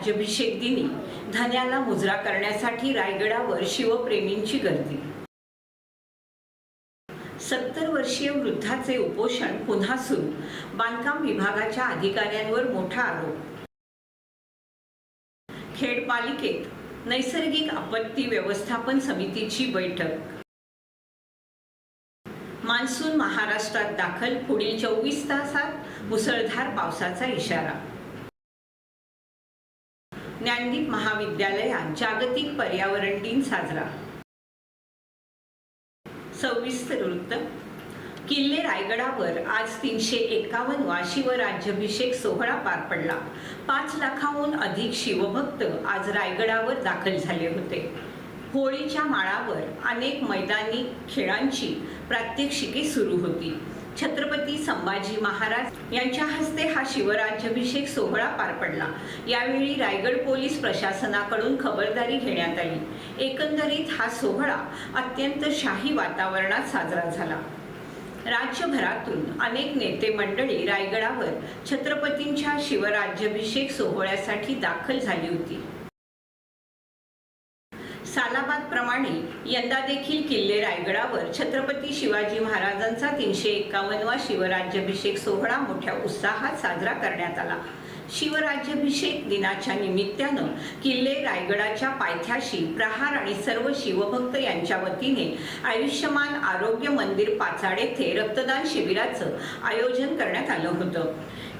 राज्याभिषेक दिनी धन्याला मुजरा करण्यासाठी रायगडावर शिवप्रेमींची गर्दी. सत्तर वर्षीय वृद्धाचे उपोषण पुन्हा सुरू. बांधकाम विभागाच्या अधिकाऱ्यांवर मोठा आरोप. खेड पालिकेत नैसर्गिक आपत्ती व्यवस्थापन समितीची बैठक. मान्सून महाराष्ट्रात दाखल पुढील चोवीस तासात मुसळधार पावसाचा इशारा. ज्ञानदीप महाविद्यालयात जागतिक पर्यावरण दिन साजरा. सविस्तर वृत्त किल्ले रायगडावर आज तीनशे एकावन्नवा शिवराज्याभिषेक सोहळा पार पडला. पाच लाखाहून अधिक शिवभक्त आज रायगडावर दाखल झाले होते. होळीच्या माळावर अनेक मैदानी खेळांची प्रात्यक्षिके सुरू होती. छत्रपती संभाजी महाराज यांच्या हस्ते हा शिवराज्याभिषेक सोहळा पार पडला. यावेळी रायगड पोलीस प्रशासनाकडून खबरदारी घेण्यात आली. एकंदरीत हा सोहळा अत्यंत शाही वातावरणात साजरा झाला. राज्यभरातून अनेक नेते मंडळी रायगडावर छत्रपतींच्या शिवराज्याभिषेक सोहळ्यासाठी दाखल झाली होती. सालाबाद प्रमाणे यंदा देखील किल्ले रायगडावर छत्रपती शिवाजी महाराजांचा तीनशे एकावन्नवा शिवराज्याभिषेक सोहळा मोठ्या उत्साहात साजरा करण्यात आला. शिवराज्याभिषेक दिनाच्या निमित्तानं किल्ले रायगडाच्या पायथ्याशी प्रहार आणि सर्व शिवभक्त यांच्या वतीने आयुष्यमान आरोग्य मंदिर पाचाड येथे रक्तदान शिबिराचं आयोजन करण्यात आलं होतं.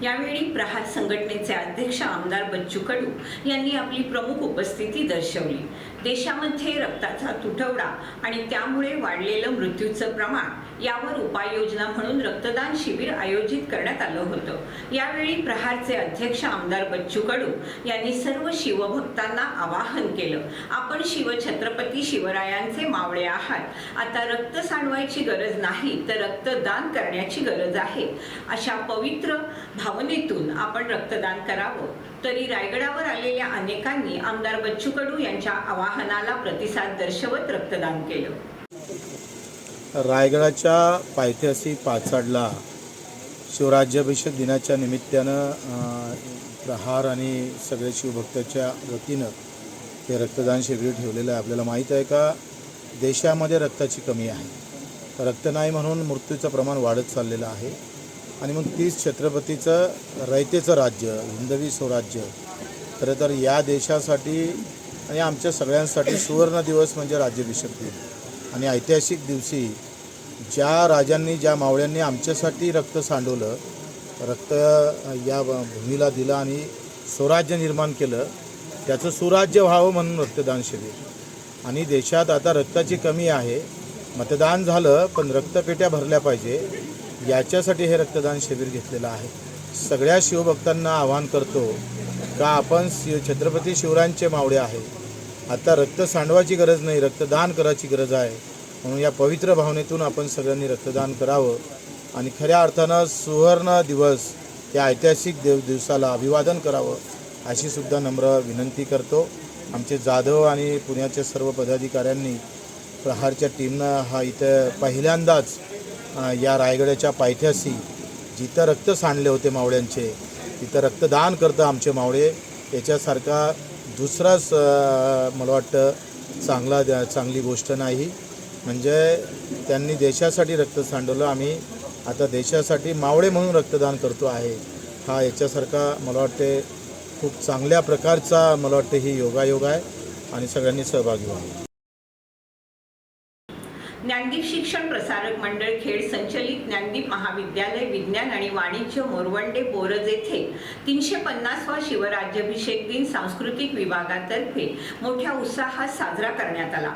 यावेळी प्रहार संघटनेचे अध्यक्ष आमदार बच्चू कडू यांनी आपली प्रमुख उपस्थिती दर्शवली. देशामध्ये रक्ताचा तुटवडा आणि त्यामुळे वाढलेलं मृत्यूचं प्रमाण यावर उपाययोजना म्हणून रक्तदान शिबिर आयोजित करण्यात आलं होतं. यावेळी प्रहारचे अध्यक्ष आमदार बच्चू कडू यांनी सर्व शिवभक्तांना आवाहन केलं. आपण शिवछत्रपती शिवरायांचे मावळे आहात. आता रक्त सांडवायची गरज नाही तर रक्तदान करण्याची गरज आहे. अशा पवित्र भावनेतून आपण रक्तदान करावं. तरी रायगडावर आलेल्या अनेकांनी आमदार बच्चू कडू यांच्या आवाहनाला प्रतिसाद दर्शवत रक्तदान केलं. रायगडाच्या पायथ्याशी पाचाडला शिवराज्याभिषेक दिनाच्या निमित्तानं प्रहार आणि सगळे शिवभक्ताच्या वतीनं हे रक्तदान शिबिर ठेवलेलं आहे. आपल्याला माहीत आहे का देशामध्ये रक्ताची कमी आहे. रक्त नाही म्हणून मृत्यूचं प्रमाण वाढत चाललेलं आहे. आणि मग तीच छत्रपतीचं रयतेचं राज्य हिंदवी स्वराज्य खरं तर या देशासाठी आणि आमच्या सगळ्यांसाठी सुवर्ण दिवस म्हणजे राज्याभिषेक दिन. आणि ऐतिहासिक दिवशी ज्या राजांनी ज्या मावळ्यांनी आमच्यासाठी रक्त सांडवलं रक्त या भूमीला दिलं आणि स्वराज्य निर्माण केलं त्याचं सुराज्य व्हावं म्हणून रक्तदान शिबिर. आणि देशात आता रक्ताची कमी आहे. मतदान झालं पण रक्तपेट्या भरल्या पाहिजे. याच्यासाठी हे रक्तदान शिबिर घेतलेलं आहे. सगळ्या शिवभक्तांना आवाहन करतो का आपण शिव छत्रपती शिवरायांचे मावळे आहे. आता रक्त सांडवायची गरज नाही रक्तदान करायची गरज आहे. म्हणून या पवित्र भावनेतून आपण सगळ्यांनी रक्तदान करावं आणि खऱ्या अर्थानं सुवर्ण दिवस या ऐतिहासिक देव दिवसाला अभिवादन करावं अशी सुद्धा नम्र विनंती करतो. आमचे जाधव आणि पुण्याच्या सर्व पदाधिकाऱ्यांनी प्रहारच्या टीमनं हा इथं पहिल्यांदाच या रायगडाच्या पायथ्याशी जिथं रक्त सांडले होते मावळ्यांचे तिथं रक्तदान करतं आमचे मावळे. याच्यासारखा दुसराच मला वाटतं चांगला द्या- चांगली गोष्ट नाही. म्हणजे त्यांनी देशासाठी रक्त सांडवलं. आम्ही आता देशासाठी मावळे म्हणून रक्तदान करतो आहे. हा याच्यासारखा मला वाटते खूप चांगल्या प्रकारचा मला वाटते ही योगायोग आहे आणि सगळ्यांनी सहभागी व्हावं. ज्ञानदीप शिक्षण प्रसारक मंडळ खेड संचलित ज्ञानदीप महाविद्यालय विज्ञान आणि वाणिज्य मोरवंडे बोरज येथे तीनशे पन्नासवा शिवराज्याभिषेक दिन सांस्कृतिक विभागातर्फे मोठ्या उत्साहात साजरा करण्यात आला.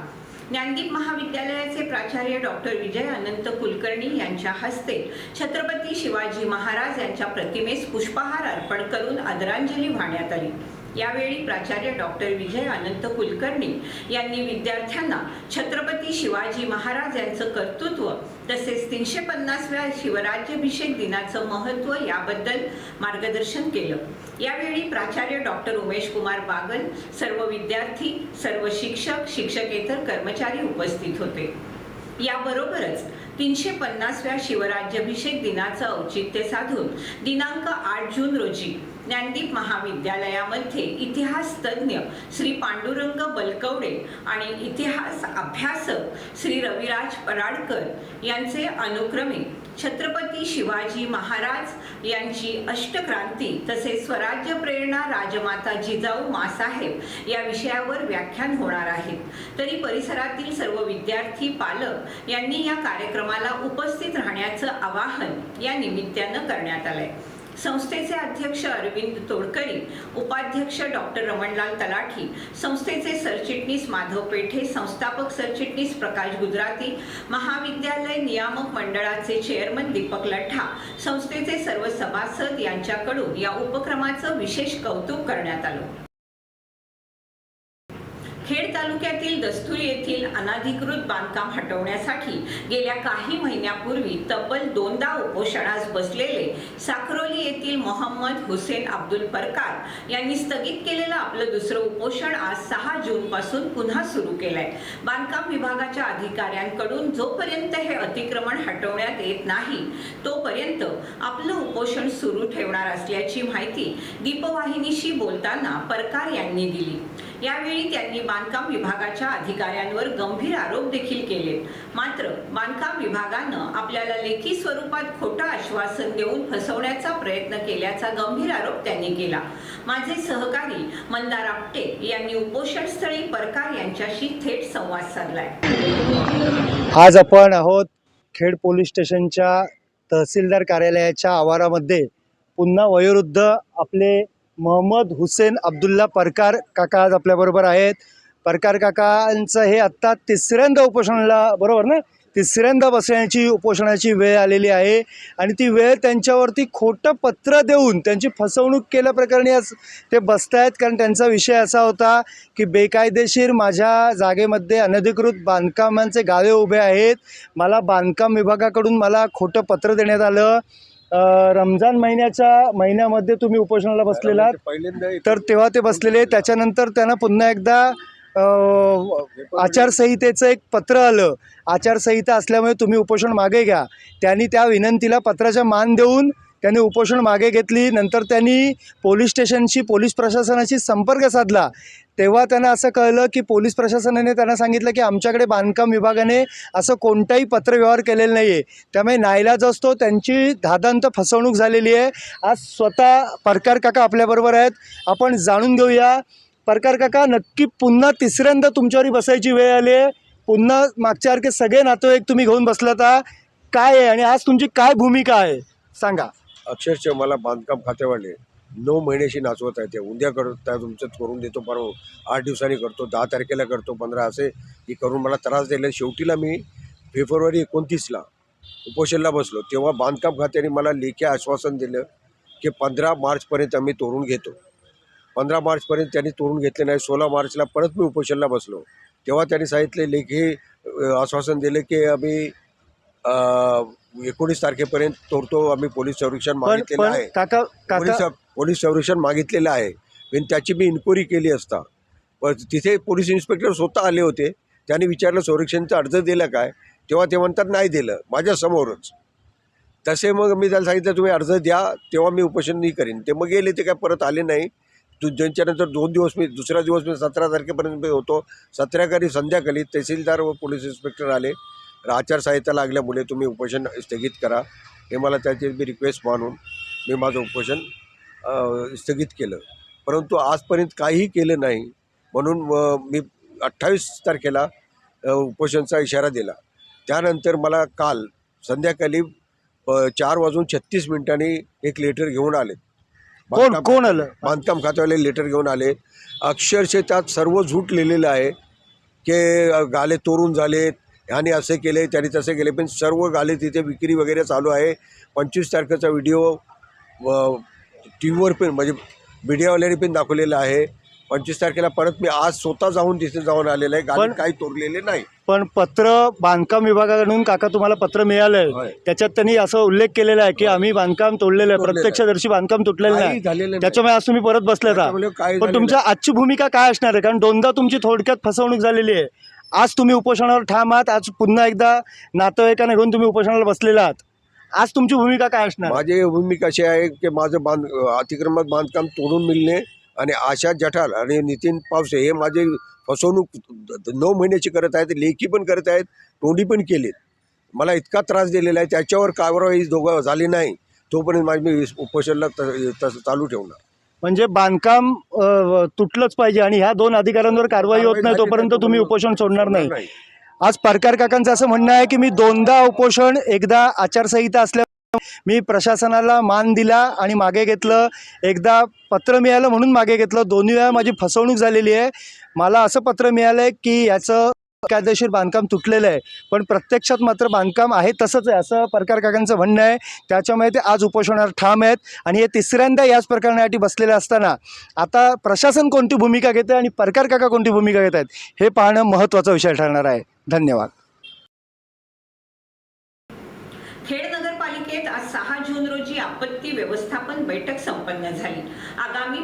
ज्ञानदीप महाविद्यालयाचे प्राचार्य डॉक्टर विजय अनंत कुलकर्णी यांच्या हस्ते छत्रपती शिवाजी महाराज यांच्या प्रतिमेस पुष्पहार अर्पण करून आदरांजली वाहण्यात आली. यावेळी प्राचार्य डॉक्टर विजय अनंत कुलकर्णी यांनी विद्यार्थ्यांना छत्रपती शिवाजी महाराज यांचं कर्तृत्व तसेच तीनशे पन्नासव्या शिवराज्याभिषेक दिनाचं महत्त्व याबद्दल मार्गदर्शन केलं. यावेळी प्राचार्य डॉक्टर उमेश कुमार बागल सर्व विद्यार्थी सर्व शिक्षक शिक्षकेतर कर्मचारी उपस्थित होते. याबरोबरच तीनशे पन्नासव्या शिवराज्याभिषेक दिनाचं औचित्य साधून दिनांक आठ जून रोजी ज्ञानदीप महाविद्यालयामध्ये इतिहास तज्ज्ञ श्री पांडुरंग बलकवडे आणि इतिहास अभ्यासक श्री रविराज पराडकर यांचे अनुक्रमे छत्रपती शिवाजी महाराज यांची अष्टक्रांती तसेच स्वराज्य प्रेरणा राजमाता जिजाऊ मासाहेब या विषयावर व्याख्यान होणार आहेत. तरी परिसरातील सर्व विद्यार्थी पालक यांनी या कार्यक्रमाला उपस्थित राहण्याचं आवाहन या निमित्तानं करण्यात आलंय. संस्थेचे अध्यक्ष अरविंद तोडकरी उपाध्यक्ष डॉक्टर रमणलाल तलाठी संस्थेचे सरचिटणीस माधव पेठे संस्थापक सरचिटणीस प्रकाश गुजराती महाविद्यालय नियामक मंडळाचे चेअरमन दीपक लठ्ठा संस्थेचे सर्व सभासद यांच्याकडून या उपक्रमाचं विशेष कौतुक करण्यात आलं. तालुक्यातील दस्तुरी येथील अनाधिकृत बांधकाम हटवण्यासाठी गेल्या काही महिन्यापूर्वी तब्बल दोनदा उपोषणास बसलेले साखरोली येथील मोहम्मद हुसेन अब्दुल परकार यांनी स्थगित केलेलं आपलं दुसरं उपोषण आज सहा जून पासून पुन्हा सुरू केलंय. बांधकाम विभागाच्या अधिकाऱ्यांकडून जोपर्यंत हे अतिक्रमण हटवण्यात येत नाही तोपर्यंत आपलं उपोषण सुरू ठेवणार असल्याची माहिती दीपवाहिनीशी बोलताना परकार यांनी दिली. यावेळी त्यांनी बांधकाम विभागाच्या अधिकाऱ्यांवर गंभीर आरोप देखील केले. मात्र बांधकाम विभागानं आपल्याला लेखी स्वरूपात खोटं आश्वासन देऊन फसवण्याचा प्रयत्न केल्याचा गंभीर आरोप त्यांनी केला. माझे सहकारी मंदार आपटे यांनी उपोषणस्थळी परकार यांच्याशी थेट संवाद साधलाय. आज आपण आहोत खेड पोलीस स्टेशनच्या तहसीलदार कार्यालयाच्या आवारामध्ये. पुन्हा वयोवृद्ध आपले मोहम्मद हुसेन अब्दुल्ला परकार काका आज आपल्याबरोबर आहेत. परकार काकांचं हे आत्ता तिसऱ्यांदा उपोषणाला बरोबर ना? तिसऱ्यांदा बसण्याची उपोषणाची वेळ आलेली आहे आणि ती वेळ त्यांच्यावरती खोटं पत्र देऊन त्यांची फसवणूक केल्याप्रकरणी आज ते बसत आहेत कारण त्यांचा विषय असा होता की बेकायदेशीर माझ्या जागेमध्ये अनधिकृत बांधकामांचे गावे उभे आहेत. मला बांधकाम विभागाकडून मला खोटं पत्र देण्यात आलं. रमजान महिन्याच्या महिन्यामध्ये तुम्ही उपोषणाला बसलेला तर तेव्हा ते बसलेले त्याच्यानंतर त्यांना पुन्हा एकदा आचारसंहितेचं एक पत्र आलं. आचारसंहिता असल्यामुळे तुम्ही उपोषण मागे घ्या. त्यांनी त्या विनंतीला पत्राचा मान देऊन त्यांनी उपोषण मागे घेतली. नंतर त्यांनी पोलीस स्टेशनशी पोलीस प्रशासनाशी संपर्क साधला. तेव्हा त्यांना असं कळलं की पोलीस प्रशासनाने त्यांना सांगितलं की आमच्याकडे बांधकाम विभागाने असं कोणताही पत्रव्यवहार केलेला नाही आहे त्यामुळे नाईलाज असतो त्यांची धादांत फसवणूक झालेली आहे. आज स्वतः परकार काका आपल्याबरोबर आहेत. आपण जाणून घेऊया. परकार काका नक्की पुन्हा तिसऱ्यांदा तुमच्यावर बसायची वेळ आली आहे. पुन्हा मागच्यासारखे सगळे नातेवाईक तुम्ही घेऊन बसलात आहात. काय आहे आणि आज तुमची काय भूमिका आहे? सांगा. अक्षरशः मला बांधकाम खातेवाले नऊ महिन्याशी नाचवत आहे ते. उद्या करतो तुमचं करून देतो पर आठ दिवसांनी करतो दहा तारखेला करतो पंधरा असे ही करून मला त्रास दिला. शेवटीला मी फेब्रुवारी एकोणतीसला उपोषणला बसलो. तेव्हा बांधकाम खात्याने मला लेखी आश्वासन दिलं की पंधरा मार्चपर्यंत आम्ही तोडून घेतो. पंधरा मार्चपर्यंत त्यांनी तोडून घेतले नाही. सोळा मार्चला परत मी उपोषणला बसलो. तेव्हा त्यांनी सांगितले लेखी आश्वासन दिले की आम्ही एकोणीस तारखेपर्यंत तोडतो. आम्ही पोलीस संरक्षण मागितलेलं आहे. पोलीस संरक्षण मागितलेलं आहे. पण त्याची मी इन्क्वायरी केली असता. पण तिथे पोलीस इन्स्पेक्टर स्वतः आले होते. त्यांनी विचारलं संरक्षणचा अर्ज दिला काय? तेव्हा ते म्हणतात नाही दिलं. माझ्यासमोरच तसे मग मी त्याला सांगितलं तुम्ही अर्ज द्या. तेव्हा मी उपोषण नाही करीन. ते मग गेले ते काय परत आले नाही. तू ज्यांच्यानंतर दोन दिवस मी दुसरा दिवस मी सतरा तारखेपर्यंत मी होतो. सतराकाली संध्याकाळी तहसीलदार व पोलीस इन्स्पेक्टर आले. आचारसंहिता लागल्यामुळे तुम्ही उपोषण स्थगित करा. हे मला त्याची मी रिक्वेस्ट मानून मी माझं उपोषण स्थगित केलं. परंतु आजपर्यंत काहीही केलं नाही म्हणून मी अठ्ठावीस तारखेला उपोषणचा इशारा दिला. त्यानंतर मला काल संध्याकाळी चार वाजून छत्तीस मिनिटांनी एक लेटर घेऊन आले. कोण कोण आलं? बांधकाम खात्यावाले लेटर घेऊन आले. अक्षरशः त्यात सर्व झूट लिहिलेलं आहे की गाले तोडून झालेत ह्याने असे केले त्याने तसे केले. पण सर्व गाले तिथे विक्री वगैरे चालू आहे. पंचवीस तारखेचा व्हिडिओ टी व्हीवर पण म्हणजे मीडियावाल्यांनी पण दाखवलेला आहे. पंचवीस तारखेला परत मी आज स्वतः जाऊन तिथे जाऊन आलेलं आहे. गाले पण- काही तोडलेले नाही. पण पत्र बांधकाम विभागाकडून काका तुम्हाला पत्र मिळालंय. होय. त्याच्यात त्यांनी असं उल्लेख केलेला आहे की आम्ही बांधकाम तोडलेलं आहे. तोडलेलं आहे. प्रत्यक्षदर्शी बांधकाम तुटलेलं काही नाही. झालेलं नाही. त्याच्यामुळे आज तुम्ही परत बसलेत. आहात. त्याच्यामुळे काय पण तुमच्या आजची भूमिका काय असणार आहे? कारण दोनदा तुमची थोडक्यात फसवणूक झालेली आहे. आज तुम्ही उपोषणावर ठाम आहात. आज पुन्हा एकदा नातेवाईकांना घेऊन तुम्ही उपोषणाला बसलेला आहात. आज तुमची भूमिका काय असणार? माझी भूमिका अशी आहे की माझं बांध अतिक्रमण बांधकाम तोडून मिळणे आणि आशा जठाल आणि नितीन पावसे हे माझे फसवणूक नऊ महिन्याची करत आहेत लेखी पण करत आहेत तोंडी पण केलीत. मला इतका त्रास दिलेला आहे त्याच्यावर कारवाई दोघं झाली नाही तोपर्यंत माझी मी उपोषणला चालू ठेवणार. म्हणजे बांधकाम तुटलंच पाहिजे आणि ह्या दोन अधिकाऱ्यांवर कारवाई होत नाही तोपर्यंत तुम्ही उपोषण सोडणार नाही. आज परकार काकांचं असं म्हणणं आहे की मी दोनदा उपोषण एकदा आचारसंहिता असल्या मी प्रशासनाला मान दिला आणि मागे घेतलं. एकदा पत्र मिळालं म्हणून मागे घेतलं. दोन्ही वेळा माझी फसवणूक झालेली आहे. मला असं पत्र मिळालं आहे की याचं कायदेशीर बांधकाम तुटलेलं आहे. पण प्रत्यक्षात मात्र बांधकाम आहे तसंच आहे. असं परकार काकांचं म्हणणं आहे. त्याच्यामुळे ते आज उपोषणावर ठाम आहेत. आणि हे तिसऱ्यांदा याच प्रकरणासाठी बसलेले असताना आता प्रशासन कोणती भूमिका घेते आणि परकार काका कोणती भूमिका घेत आहेत हे पाहणं महत्त्वाचा विषय ठरणार आहे. धन्यवाद. खेड नगरपालिकेत आज सहा जून रोजी आपत्ती व्यवस्थापन बैठक संपन्न झाली.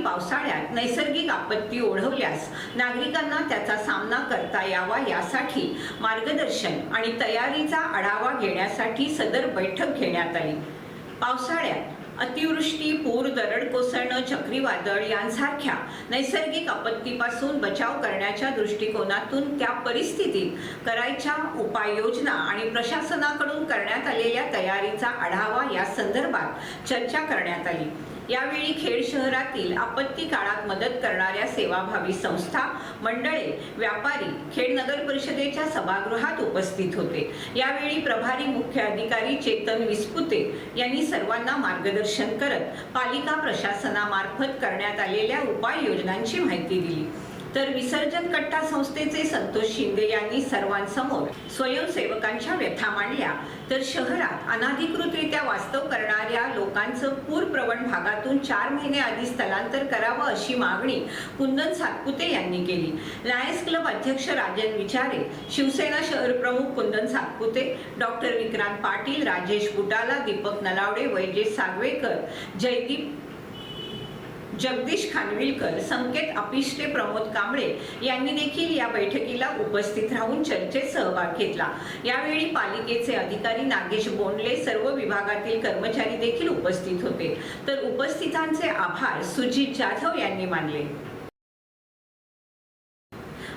पावसाळ्यात नैसर्गिक आपत्ती ओढवल्यास नागरिकांना त्याचा सामना करता यावा यासाठी मार्गदर्शन आणि तयारीचा आढावा घेण्यासाठी सदर बैठक घेण्यात आली. पावसाळ्यात अतिवृष्टी पूर दरड कोसळणं चक्रीवादळ यांसारख्या नैसर्गिक आपत्तीपासून बचाव करण्याच्या दृष्टिकोनातून त्या परिस्थितीत करायच्या उपाययोजना आणि प्रशासनाकडून करण्यात आलेल्या तयारीचा आढावा या संदर्भात चर्चा करण्यात आली. यावेळी खेड शहरातील आपत्ती काळात मदत करणाऱ्या सेवाभावी संस्था मंडळे व्यापारी खेड नगर परिषदेच्या सभागृहात उपस्थित होते. यावेळी प्रभारी मुख्य अधिकारी चेतन विस्पुते यांनी सर्वांना मार्गदर्शन करत पालिका प्रशासनामार्फत करण्यात आलेल्या उपाययोजनांची माहिती दिली. तर विसर्जन कट्टा संस्थेचे संतोष शिंदे यांनी सर्वांसमोर स्वयंसेवकांच्या व्यथा मांडल्या. तर शहरात अनाधिकृतरित्या वास्तव करणाऱ्या लोकांचं पूरप्रवण भागातून चार महिने आधी स्थलांतर करावं अशी मागणी कुंदन सातपुते यांनी केली. लायन्स क्लब अध्यक्ष राजन विचारे शिवसेना शहर प्रमुख कुंदन सातपुते डॉक्टर विक्रांत पाटील राजेश बुटाला दीपक नलावडे वैजेश सागवेकर जयदीप जगदीश खानविलकर संकेत अपिष्टे प्रमोद कांबळे यांनी देखील या बैठकीला उपस्थित राहून चर्चेत सहभाग घेतला. यावेळी पालिकेचे अधिकारी नागेश बोंडले सर्व विभागातील कर्मचारी देखील उपस्थित होते. तर उपस्थितांचे आभार सुजित जाधव यांनी मानले.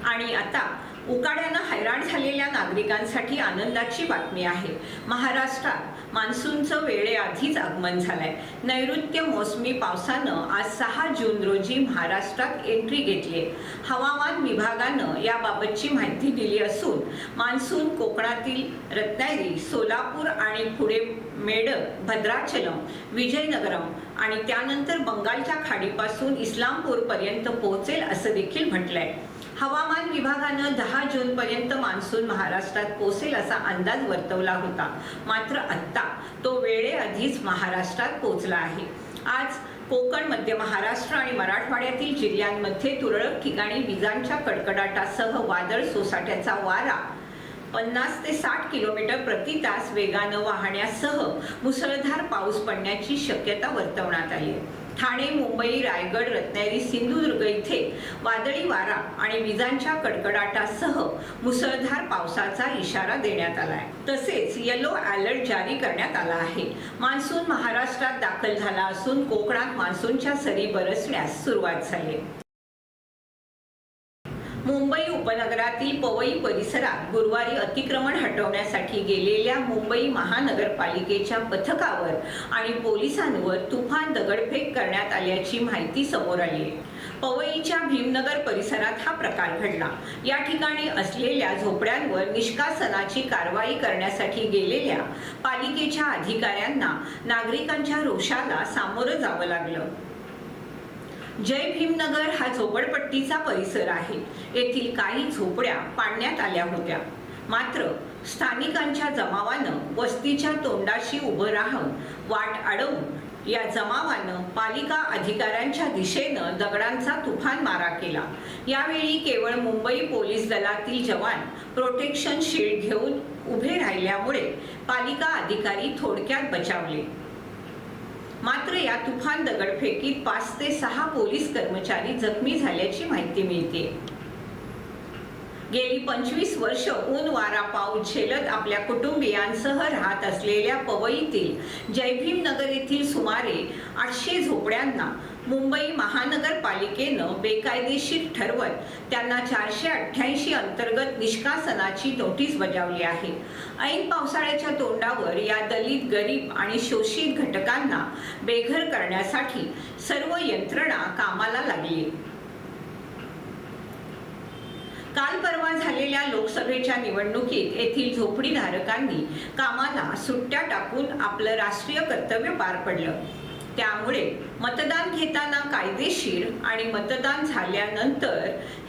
आणि आता उकाड्यानं हैराण झालेल्या नागरिकांसाठी आनंदाची बातमी आहे. महाराष्ट्रात मान्सूनचं वेळेआधीच आगमन झालंय. नैऋत्य मोसमी पावसानं आज सहा जून रोजी महाराष्ट्रात एंट्री घेतली हवामान विभागानं याबाबतची माहिती दिली असून मान्सून कोकणातील रत्नागिरी सोलापूर आणि पुढे मेडक भद्राचलम विजयनगरम आणि त्यानंतर बंगालच्या खाडीपासून इस्लामपूरपर्यंत पोहोचेल असं देखील म्हटलंय. हवामान विभागानं दहा जून पर्यंत मान्सून महाराष्ट्रात पोचेल असा अंदाज वर्तवला होता. मात्र आत्ता तो वेळेआधीच महाराष्ट्रात पोचला आहे. आज कोकण मध्य महाराष्ट्र आणि मराठवाड्यातील जिल्ह्यांमध्ये तुरळक ठिकाणी विजांच्या कडकडाटासह वादळ सोसाट्याचा वारा. पन्नास ते साठ किलोमीटर प्रति तास वेगानं वाहण्यासह मुसळधार पाऊस पडण्याची शक्यता वर्तवण्यात आली आहे. ठाणे मुंबई रायगड रत्नागिरी सिंधुदुर्ग इथे वादळी वारा आणि विजांच्या कडकडाटासह मुसळधार पावसाचा इशारा देण्यात आला आहे. तसेच येलो अलर्ट जारी करण्यात आला आहे. मान्सून महाराष्ट्रात दाखल झाला असून कोकणात मान्सूनच्या सरी बरसण्यास सुरुवात झाली मुंबई उपनगरातील पवई परिसरात गुरुवारी अतिक्रमण हटवण्यासाठी गेलेल्या मुंबई महानगरपालिकेच्या पथकावर आणि पोलिसांवर तुफान दगडफेक करण्यात आल्याची माहिती समोर आली. आहे पवईच्या भीमनगर परिसरात हा प्रकार घडला. या ठिकाणी असलेल्या झोपड्यांवर निष्कासनाची कारवाई करण्यासाठी गेलेल्या पालिकेच्या अधिकाऱ्यांना नागरिकांच्या रोषाला सामोरं जावं लागलं. जय भीमनगर हा झोपडपट्टीचा परिसर आहे. येथील काही झोपड्या पाडण्यात आल्या होत्या. मात्र स्थानिकांच्या जमावानं वस्तीच्या तोंडाशी उभं राहून वाट अडवून या जमावानं पालिका अधिकाऱ्यांच्या दिशेनं दगडांचा तुफान मारा केला. यावेळी केवळ मुंबई पोलीस दलातील जवान प्रोटेक्शन शील्ड घेऊन उभे राहिल्यामुळे पालिका अधिकारी थोडक्यात बचावले. मात्र या तुफान दगडफेकीत पाच ते सहा पोलीस कर्मचारी जखमी झाल्याची माहिती मिळते. गेली पंचवीस वर्ष ऊन वारा पाऊस झेलत आपल्या कुटुंबियांसह राहत असलेल्या पवईतील जयभीम नगर येथील सुमारे आठशे झोपड्यांना मुंबई महानगरपालिकेनं बेकायदेशीर ठरवत त्यांना चारशे अठ्ठ्याऐंशी अंतर्गत निष्कासनाची नोटीस बजावली आहे. ऐन पावसाळ्याच्या तोंडावर या दलित गरीब आणि शोषित घटकांना बेघर करण्यासाठी सर्व यंत्रणा कामाला लागली. काल परवा झालेल्या लोकसभेच्या निवडणुकीत येथील झोपडीधारकांनी कामाला सुट्ट्या टाकून आपलं राष्ट्रीय कर्तव्य पार पडलं. त्यामुळे मतदान घेताना कायदेशीर आणि मतदान झाल्यानंतर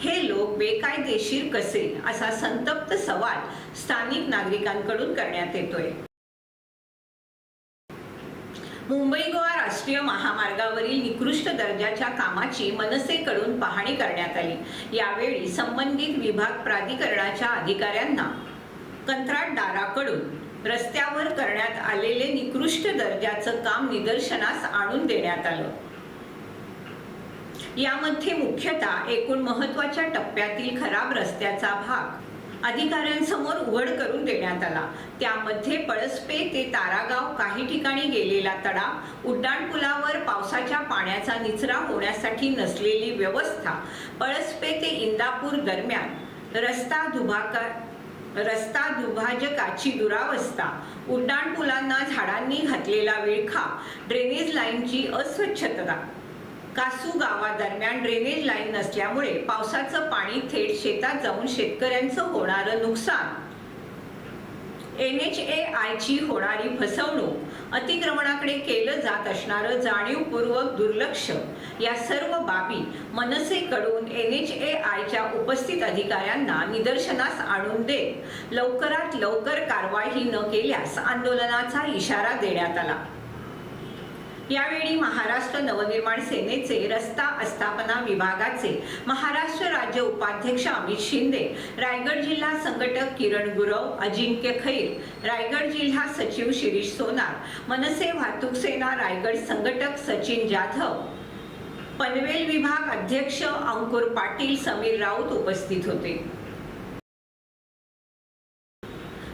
हे लोक बेकायदेशीर कसे? असा संतप्त सवाल स्थानिक नागरिकांकडून करण्यात येतोय. मुंबई गोवा राष्ट्रीय महामार्गावरील निकृष्ट दर्जाच्या कामाची मनसेकडून पाहणी करण्यात आली. यावेळी संबंधित विभाग प्राधिकरणाच्या अधिकाऱ्यांना कंत्राटदाराकडून रस्त्यावर करण्यात आलेले निकृष्ट दर्जाचं काम निदर्शनास आणून देण्यात आलं. यामध्ये मुख्यतः एकूण महत्त्वाच्या टप्प्यातील खराब रस्त्याचा भाग अधिकाऱ्यांसमोर उघड करून देण्यात आला. त्यामध्ये पळसपे ते तारागाव काही ठिकाणी गेलेला तडा उड्डाणपुलावर पावसाच्या पाण्याचा निचरा होण्यासाठी नसलेली व्यवस्था पळसपे ते इंदापूर दरम्यान रस्ता दुभाकार रस्ता दुभाजकाची दुरावस्था. उड्डाणपुलांना झाडांनी घातलेला विळखा. ड्रेनेज लाईनची अस्वच्छता. कासू गावादरम्यान ड्रेनेज लाईन नसल्यामुळे पावसाचं पाणी थेट शेतात जाऊन शेतकऱ्यांचं होणारं नुकसान. एन एच ए आयची होणारी फसवणूक अतिक्रमणाकडे केलं जात असणारं जाणीवपूर्वक दुर्लक्ष या सर्व बाबी मनसेकडून एन एच ए आयच्या उपस्थित अधिकाऱ्यांना निदर्शनास आणून देत लवकरात लवकर कारवाई न केल्यास आंदोलनाचा इशारा देण्यात आला. यावेळी महाराष्ट्र नवनिर्माण सेनेचे रस्ता आस्थापना विभागाचे महाराष्ट्र राज्य उपाध्यक्ष अमित शिंदे रायगड जिल्हा संघटक किरण गुरव अजिंक्य खैर रायगड जिल्हा सचिव शिरीष सोनार मनसे वाहतूक सेना रायगड संघटक सचिन जाधव पनवेल विभाग अध्यक्ष अंकुर पाटील समीर राऊत उपस्थित होते.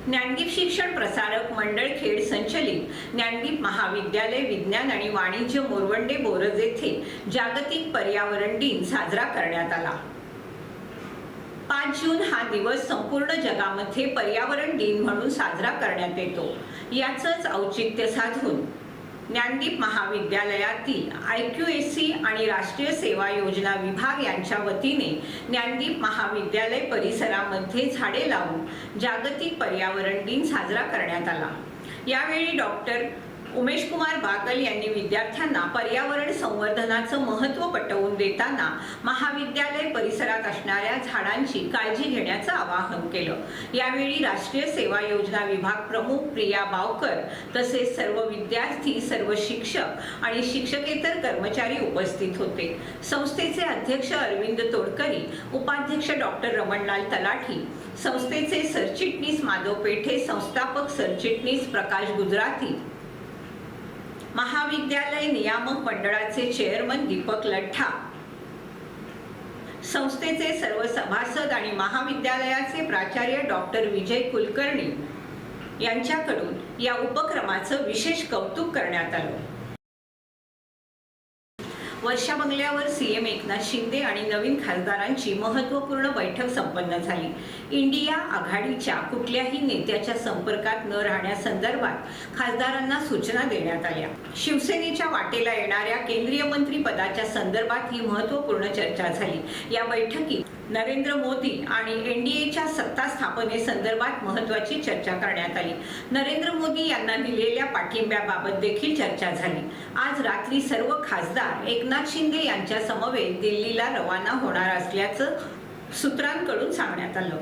ज्ञानदीप शिक्षण प्रसारक मंडळ खेड संचलित ज्ञानदीप महाविद्यालय विज्ञान आणि वाणिज्य मोरवंडे बोरज येथे जागतिक पर्यावरण दिन साजरा करण्यात आला. पाच जून हा दिवस संपूर्ण जगामध्ये पर्यावरण दिन म्हणून साजरा करण्यात येतो. याचंच औचित्य साधून ज्ञानदीप महाविद्यालयातील आय क्यू एस सी आणि राष्ट्रीय सेवा योजना विभाग यांच्या वतीने ज्ञानदीप महाविद्यालय परिसरामध्ये झाडे लावून जागतिक पर्यावरण दिन साजरा करण्यात आला. यावेळी डॉक्टर उमेश कुमार बागल यांनी विद्यार्थ्यांना पर्यावरण संवर्धनाचं महत्त्व पटवून देताना महाविद्यालय परिसरात असणाऱ्या झाडांची काळजी घेण्याचं आवाहन केलं. यावेळी राष्ट्रीय सेवा योजना विभाग प्रमुख प्रिया बावकर तसेच सर्व विद्यार्थी सर्व शिक्षक आणि शिक्षकेतर कर्मचारी उपस्थित होते. संस्थेचे अध्यक्ष अरविंद तोडकरी उपाध्यक्ष डॉक्टर रमणलाल तलाठी संस्थेचे सरचिटणीस माधव पेठे संस्थापक सरचिटणीस प्रकाश गुजराती महाविद्यालय नियामक मंडळाचे चेअरमन दीपक लठ्ठा. संस्थेचे सर्व सभासद आणि महाविद्यालयाचे प्राचार्य डॉक्टर विजय कुलकर्णी यांच्याकडून या उपक्रमाचं विशेष कौतुक करण्यात आलं. वर्षा बंगल्यावर सीएम एकनाथ शिंदे आणि नवीन खासदारांची महत्त्वपूर्ण बैठक संपन्न झाली. इंडिया आघाडीच्या कुठल्याही नेत्याच्या संपर्कात न राहण्यासंदर्भात खासदारांना सूचना देण्यात आल्या. शिवसेनेच्या वाटेला येणाऱ्या केंद्रीय मंत्री पदाच्या संदर्भात ही महत्त्वपूर्ण चर्चा झाली. या बैठकीत नरेंद्र मोदी आणि एनडीएच्या सत्ता स्थापनेसंदर्भात महत्त्वाची चर्चा करण्यात आली. नरेंद्र मोदी यांना दिलेल्या पाठिंब्याबाबत देखील चर्चा झाली. आज रात्री सर्व खासदार एकनाथ शिंदे यांच्या समवेत दिल्लीला रवाना होणार असल्याचं सूत्रांकडून सांगण्यात आलं.